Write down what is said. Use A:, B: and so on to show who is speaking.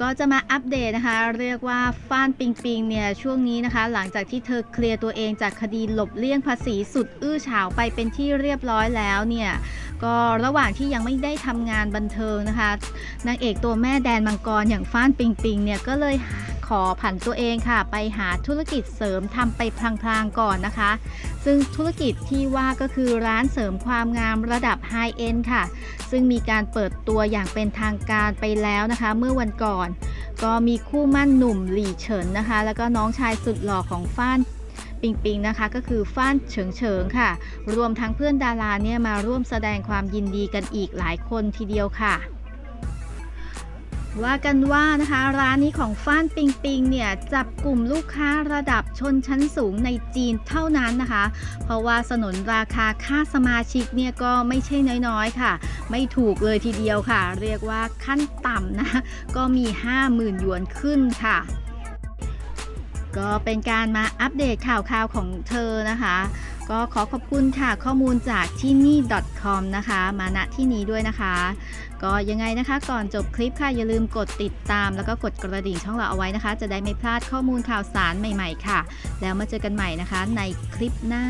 A: ก็จะมาอัปเดตนะคะ เรียกว่าฟ้านปิงปิงเนี่ยช่วงนี้นะคะ หลังจากที่เธอเคลียร์ตัวเองจากคดีหลบเลี่ยงภาษีสุดอื้อฉาวไปเป็นที่เรียบร้อยแล้วเนี่ยก็ระหว่างที่ยังไม่ได้ทำงานบันเทิงนะคะนางเอกตัวแม่แดนมังกรอย่างฟ้านปิงปิงเนี่ยก็เลย ขอผันตัวเองค่ะ ไปหาธุรกิจเสริมทำไปพลางๆก่อนนะคะ ซึ่งธุรกิจที่ว่าก็คือร้านเสริมความงามระดับไฮเอ็นค่ะ ซึ่งมีการเปิดตัวอย่างเป็นทางการไปแล้วนะคะ เมื่อวันก่อน ก็มีคู่มั่นหนุ่มหลี่เฉินนะคะ แล้วก็น้องชายสุดหล่อของฟ้านปิงปิงนะคะก็คือฟ้านเฉิงเฉิงค่ะ รวมทั้งเพื่อนดาราเนี่ยมาร่วมแสดงความยินดีกันอีกหลายคนทีเดียวค่ะ ว่ากันว่านะคะร้านนี้ของฟ้านปิงปิงเนี่ยจับกลุ่มลูกค้าระดับชนชั้นสูงในจีนเท่านั้นนะคะ เพราะว่าสนนราคาค่าสมาชิกเนี่ยก็ไม่ใช่น้อยๆค่ะ ไม่ถูกเลยทีเดียวค่ะ เรียกว่าขั้นต่ำนะก็มี 50,000หยวนขึ้นค่ะก็เป็นการมาอัปเดตข่าวๆของเธอนะคะ ก็ขอขอบคุณค่ะข้อมูลจากที่นี่ .com นะคะ มาณที่นี้ด้วยนะคะ ก็ยังไงนะคะก่อนจบคลิปค่ะ อย่าลืมกดติดตาม แล้วก็กดกระดิ่งช่องเราเอาไว้นะคะ จะได้ไม่พลาดข้อมูลข่าวสารใหม่ ๆ ค่ะ แล้วมาเจอกันใหม่นะคะในคลิปหน้า